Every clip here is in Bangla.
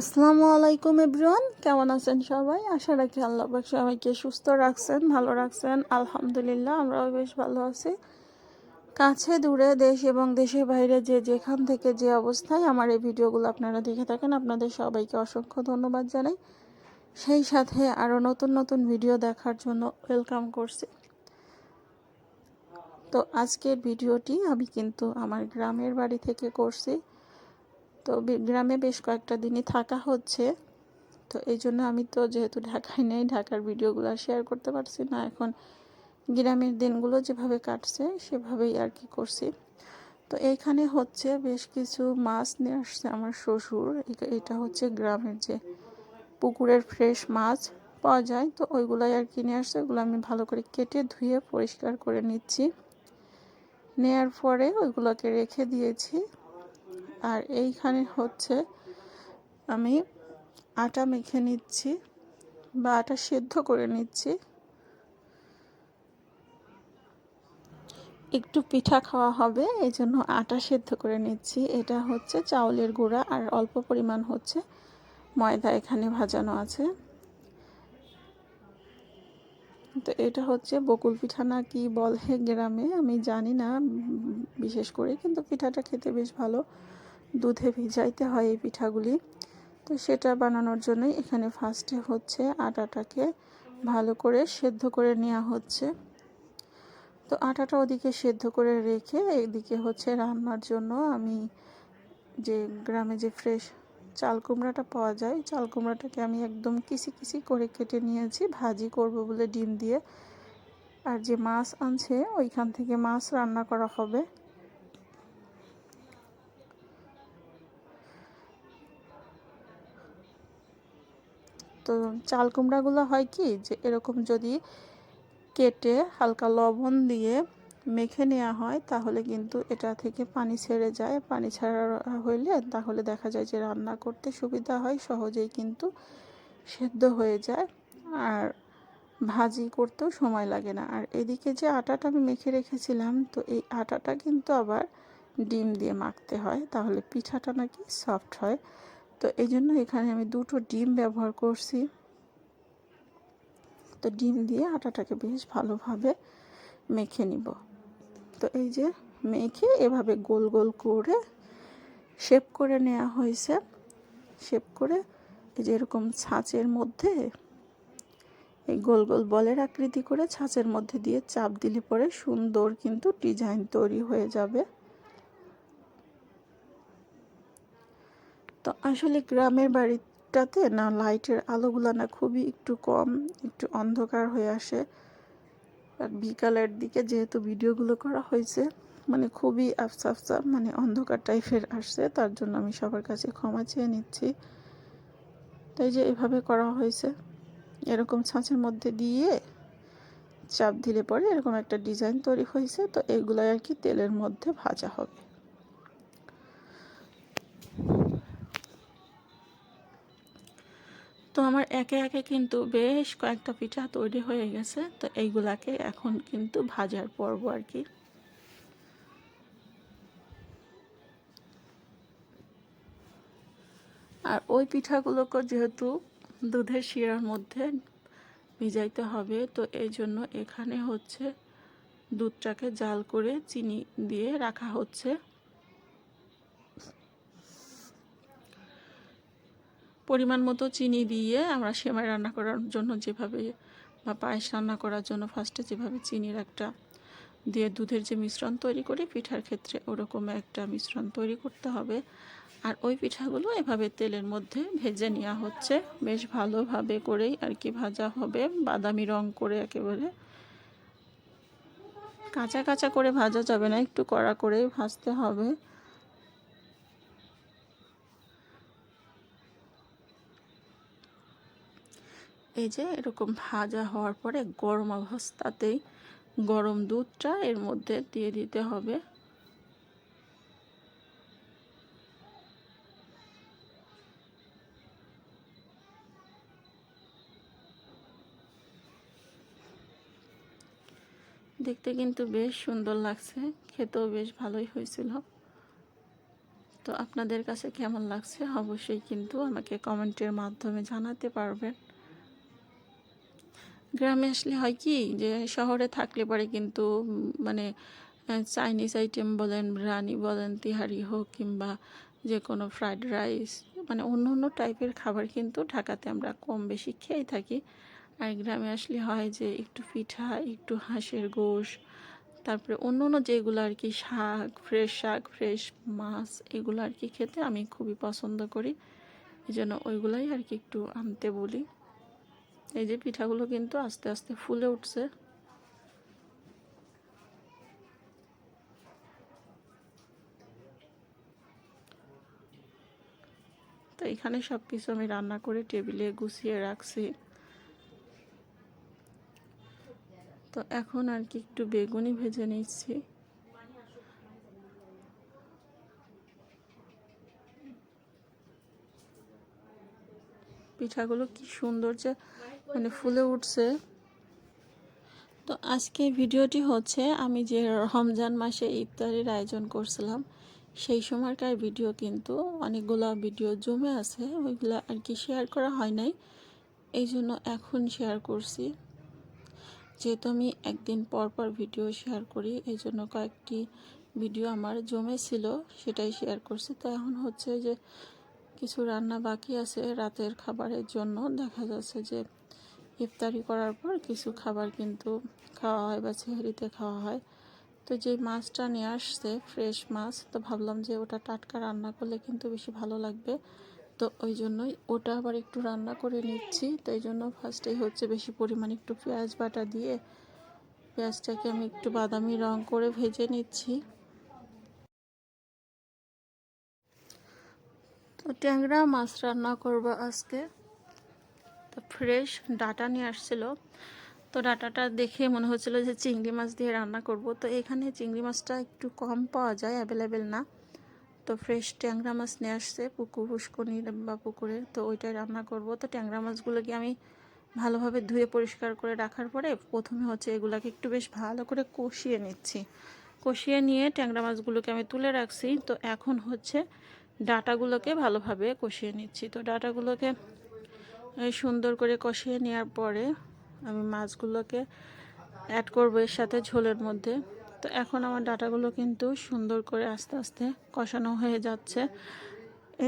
আসসালামু আলাইকুম এভরিওয়ান, কেমন আছেন সবাই? আশা রাখি আল্লাহ পাক সবাইকে সুস্থ রাখছেন, ভালো রাখছেন, আলহামদুলিল্লাহ আমরাও বেশ ভালো আছি। কাছে, দূরে, দেশ এবং দেশের বাইরে যে যেখান থেকে যে অবস্থায় আমার এই ভিডিওগুলো আপনারা দেখে থাকেন, আপনাদের সবাইকে অসংখ্য ধন্যবাদ জানাই। সেই সাথে আরও নতুন নতুন ভিডিও দেখার জন্য ওয়েলকাম করছি। তো আজকের ভিডিওটি আমি কিন্তু আমার গ্রামের বাড়ি থেকে করছি। তো গ্রামে বেশ কয়েকটা দিনই থাকা হচ্ছে। তো এই জন্য আমি তো যেহেতু ঢাকায় নেই, ঢাকার ভিডিওগুলো শেয়ার করতে পারছি না, এখন গ্রামের দিনগুলো যেভাবে কাটছে, সেভাবেই আর কি করছি। তো এইখানে হচ্ছে বেশ কিছু মাছ নিয়ে আসছে আমার শ্বশুর। এটা হচ্ছে গ্রামের যে পুকুরের ফ্রেশ মাছ পাওয়া যায়, তো ওইগুলাই আর কি নিয়ে আসছে, ওগুলো আমি ভালো করে কেটে ধুয়ে পরিষ্কার করে নিচ্ছি। নেয়ার পরে ওইগুলোকে রেখে দিয়েছি। আর এইখানে হচ্ছে আমি আটা মেখে নিচ্ছি বা আটা সেদ্ধ করে নিচ্ছি। একটু পিঠা খাওয়া হবে এই জন্য আটা সেদ্ধ করে নিচ্ছি। এটা হচ্ছে চাউলের গুঁড়া আর অল্প পরিমাণ হচ্ছে ময়দা এখানে ভাজানো আছে। তো এটা হচ্ছে বকুল পিঠা না কি বলে গ্রামে, আমি জানি না বিশেষ করে, কিন্তু পিঠাটা খেতে বেশ ভালো। দুধে ভিজাইতে হয় এই পিঠাগুলি। তো সেটা বানানোর জন্যই এখানে ফার্স্টে হচ্ছে আটাটাকে ভালো করে সেদ্ধ করে নেওয়া হচ্ছে। তো আটাটা ওদিকে সেদ্ধ করে রেখে এদিকে হচ্ছে রান্নার জন্য আমি যে গ্রামে যে ফ্রেশ চাল কুমড়াটা পাওয়া যায়, চাল কুমড়াটাকে আমি একদম কিসি কিসি করে কেটে নিয়েছি, ভাজি করব বলে ডিম দিয়ে। আর যে মাছ আনছে, ওইখান থেকে মাছ রান্না করা হবে। তো চাল কুমড়াগুলো হয় কি যে এরকম যদি কেটে হালকা লবণ দিয়ে মেখে নেওয়া হয়, তাহলে কিন্তু এটা থেকে পানি ছেড়ে যায়। পানি ছাড়া হইলে তাহলে দেখা যায় যে রান্না করতে সুবিধা হয়, সহজেই কিন্তু সেদ্ধ হয়ে যায় আর ভাজি করতেও সময় লাগে না। আর এদিকে যে আটাটা আমি মেখে রেখেছিলাম, তো এই আটাটা কিন্তু আবার ডিম দিয়ে মাখতে হয়, তাহলে পিঠাটা নাকি সফট হয়। তো এই জন্য এখানে আমি দুটো ডিম ব্যবহার করছি। তো ডিম দিয়ে আটাটাকে বেশ ভালোভাবে মেখে নিব। তো এই যে মেখে এভাবে গোল গোল করে শেপ করে নেওয়া হয়েছে। শেপ করে এই যে এরকম ছাঁচের মধ্যে এই গোল গোল বলের আকৃতি করে ছাঁচের মধ্যে দিয়ে চাপ দিলে পরে সুন্দর কিন্তু ডিজাইন তৈরি হয়ে যাবে। তো আসলে গ্রামের বাড়িটাতে না লাইটের আলোগুলো না খুবই একটু কম, একটু অন্ধকার হয়ে আসে। আর বিকালের দিকে যেহেতু ভিডিওগুলো করা হয়েছে মানে খুবই আফসা আফসা মানে অন্ধকার টাইপের আসছে, তার জন্য আমি সবার কাছে ক্ষমা চেয়ে নিচ্ছি। তাই যে এভাবে করা হয়েছে। এরকম ছাঁচের মধ্যে দিয়ে চাপ দিলে পরে এরকম একটা ডিজাইন তৈরি হয়েছে, তো এগুলো আর কি তেলের মধ্যে ভাজা হবে। তো আমার একে একে কিন্তু বেশ কয়েকটা পিঠা তৈরি হয়ে গেছে। তো এইগুলাকে এখন কিন্তু ভাজার পর্ব আর কি। আর ওই পিঠাগুলোকে যেহেতু দুধের শিরার মধ্যে ভিজাইতে হবে, তো এই জন্য এখানে হচ্ছে দুধটাকে জাল করে চিনি দিয়ে রাখা হচ্ছে। পরিমাণ মতো চিনি দিয়ে আমরা সেমাই রান্না করার জন্য যেভাবে বা পায়েস রান্না করার জন্য ফার্স্টে যেভাবে চিনির একটা দিয়ে দুধের যে মিশ্রণ তৈরি করি, পিঠার ক্ষেত্রে ওরকম একটা মিশ্রণ তৈরি করতে হবে। আর ওই পিঠাগুলো এভাবে তেলের মধ্যে ভেজে নেওয়া হচ্ছে। বেশ ভালোভাবে করেই আর কি ভাজা হবে। বাদামি রং করে একেবারে। কাঁচা কাঁচা করে ভাজা যাবে না, একটু কড়া করেই ভাজতে হবে। এই যে এরকম ভাজা হওয়ার পরে গরম অবস্থাতেই গরম দুধটা এর মধ্যে দিয়ে দিতে হবে। দেখতে কিন্তু বেশ সুন্দর লাগছে, খেতেও বেশ ভালোই হয়েছিল। তো আপনাদের কাছে কেমন লাগছে অবশ্যই কিন্তু আমাকে কমেন্টের মাধ্যমে জানাতে পারবেন। গ্রামে আসলে হয় কি যে শহরে থাকলে পরে কিন্তু মানে চাইনিজ আইটেম বলেন, বিরিয়ানি বলেন, তিহারি হোক কিংবা যে কোনো ফ্রাইড রাইস মানে অন্য অন্য টাইপের খাবার কিন্তু ঢাকাতে আমরা কম বেশি খেয়ে থাকি। আর গ্রামে আসলে হয় যে একটু পিঠা, একটু হাঁসের গোশ, তারপরে অন্য অন্য যেগুলো আর কি, শাক ফ্রেশ শাক ফ্রেশ মাছ, এগুলো আর কি খেতে আমি খুবই পছন্দ করি। এই জন্য ওইগুলাই আর কি একটু আনতে বলি। এই যে পিঠাগুলো কিন্তু আস্তে আস্তে ফুলে উঠছে। তো এখানে সব কিছু আমি রান্না করে টেবিলে গুছিয়ে রাখছি। তো এখন আর কি একটু বেগুনি ভেজে নিচ্ছি। পিঠাগুলো কি সুন্দর যে মানে ফুলে উঠছে। তো আজকে ভিডিওটি হচ্ছে, আমি যে রমজান মাসে ইফতারির আয়োজন করছিলাম, সেই সময়কার ভিডিও কিন্তু অনেকগুলো ভিডিও জমে আছে, ওইগুলো আর কি শেয়ার করা হয় নাই। এই জন্য এখন শেয়ার করছি। যেহেতু আমি একদিন পর পর ভিডিও শেয়ার করি, এই জন্য কয়েকটি ভিডিও আমার জমে ছিল সেটাই শেয়ার করছি। তো এখন হচ্ছে যে কিছু রান্না বাকি আছে রাতের খাবারের জন্য। দেখা যাচ্ছে যে ইফতারি করার পর কিছু খাবার কিন্তু খাওয়া হয় বা সেহরিতে খাওয়া হয়। তো যেই মাছটা নিয়ে আসছে, ফ্রেশ মাছ, তো ভাবলাম যে ওটা টাটকা রান্না করলে কিন্তু বেশি ভালো লাগবে। তো ওই জন্যই ওটা আবার একটু রান্না করে নিচ্ছি। তো এই জন্য ফার্স্টেই হচ্ছে বেশি পরিমাণে একটু পেঁয়াজ বাটা দিয়ে পেঁয়াজটাকে আমি একটু বাদামি রং করে ভেজে নিচ্ছি। তো ট্যাংরা মাছ রান্না করব আজকে। ফ্রেশ ডাটা নিয়ে আসছিল। তো ডাটাটা দেখে মনে হচ্ছিল যে চিংড়ি মাছ দিয়ে রান্না করব। তো এখানে চিংড়ি মাছটা একটু কম পাওয়া যায় অ্যাভেলেবেল না। তো ফ্রেশ ট্যাংরা মাছ নিয়ে আসছে পুকুর পুষ্কনির বা পুকুরে তো ওইটাই রান্না করব। তো ট্যাংরা মাছগুলোকে আমি ভালোভাবে ধুয়ে পরিষ্কার করে রাখার পরে প্রথমে হচ্ছে এগুলাকে একটু বেশ ভালো করে কষিয়ে নিচ্ছি। কষিয়ে নিয়ে ট্যাংরা মাছগুলোকে আমি তুলে রাখছি। তো এখন হচ্ছে ডাটাগুলোকে ভালোভাবে কষিয়ে নিচ্ছি। তো ডাটাগুলোকে সুন্দর করে কষিয়ে নেওয়ার পরে আমি মাছগুলোকে অ্যাড করব এর সাথে ঝোলের মধ্যে। তো এখন আমার ডাটাগুলো কিন্তু সুন্দর করে আস্তে আস্তে কষানো হয়ে যাচ্ছে।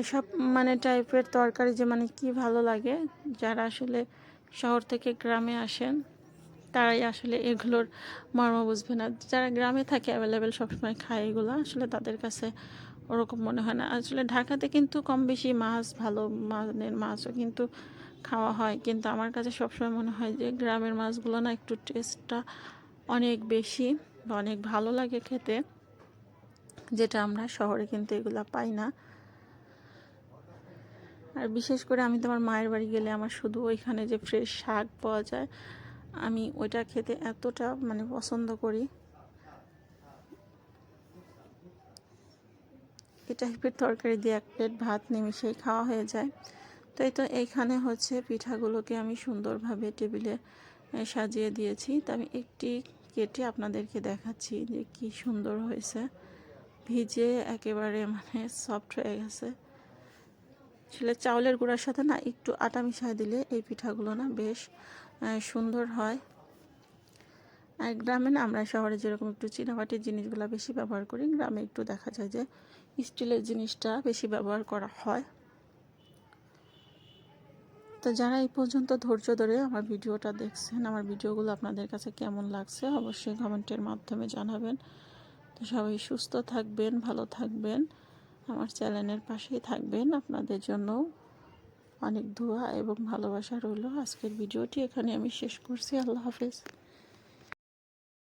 এসব মানে টাইপের তরকারি যে মানে কি ভালো লাগে, যারা আসলে শহর থেকে গ্রামে আসেন, তারাই আসলে এগুলোর মর্ম বুঝবে না। যারা গ্রামে থাকে অ্যাভেলেবেল সবসময় খায় এগুলো, আসলে তাদের কাছে ওরকম মনে হয় না। আসলে ঢাকাতে কিন্তু কম বেশি মাছ ভালো মানের মাছও কিন্তু খাওয়া হয়। কিন্তু আমার কাছে সবসময় মনে হয় যে গ্রামের মাছগুলো না একটু টেস্টটা অনেক বেশি বা অনেক ভালো লাগে খেতে, যেটা আমরা শহরে কিন্তু এগুলো পাই না। আর বিশেষ করে আমি তোমার মায়ের বাড়ি গেলে আমার শুধু ওইখানে যে ফ্রেশ শাক পাওয়া যায়, আমি ওইটা খেতে এতটা মানে পছন্দ করি। এই টাইপের তরকারি দিয়ে এক প্লেট ভাত নিমিশেই খাওয়া হয়ে যায়। তো এই তো এইখানে হচ্ছে পিঠাগুলোকে আমি সুন্দরভাবে টেবিলে সাজিয়ে দিয়েছি। তো আমি একটি কেটে আপনাদেরকে দেখাচ্ছি যে কি সুন্দর হয়েছে। ভিজে একেবারে মানে সফট হয়ে গেছে। আসলে চাউলের গুঁড়ার সাথে না একটু আটা মিশাই দিলে এই পিঠাগুলো না বেশ সুন্দর হয়। আর গ্রামে না আমরা শহরে যেরকম একটু চীনামাটির জিনিসগুলো বেশি ব্যবহার করি, গ্রামে একটু দেখা যায় যে স্টিলের জিনিসটা বেশি ব্যবহার করা হয়। তো যারা এই পর্যন্ত ধৈর্য ধরে আমার ভিডিওটা দেখছেন, আমার ভিডিওগুলো আপনাদের কাছে কেমন লাগছে অবশ্যই কমেন্টের মাধ্যমে জানাবেন। তো সবাই সুস্থ থাকবেন, ভালো থাকবেন। আমার চ্যানেলের পাশেই থাকবেন। আপনাদের জন্য অনেক দোয়া এবং ভালোবাসা রইল। আজকের ভিডিওটি এখানে আমি শেষ করছি। আল্লাহ হাফেজ।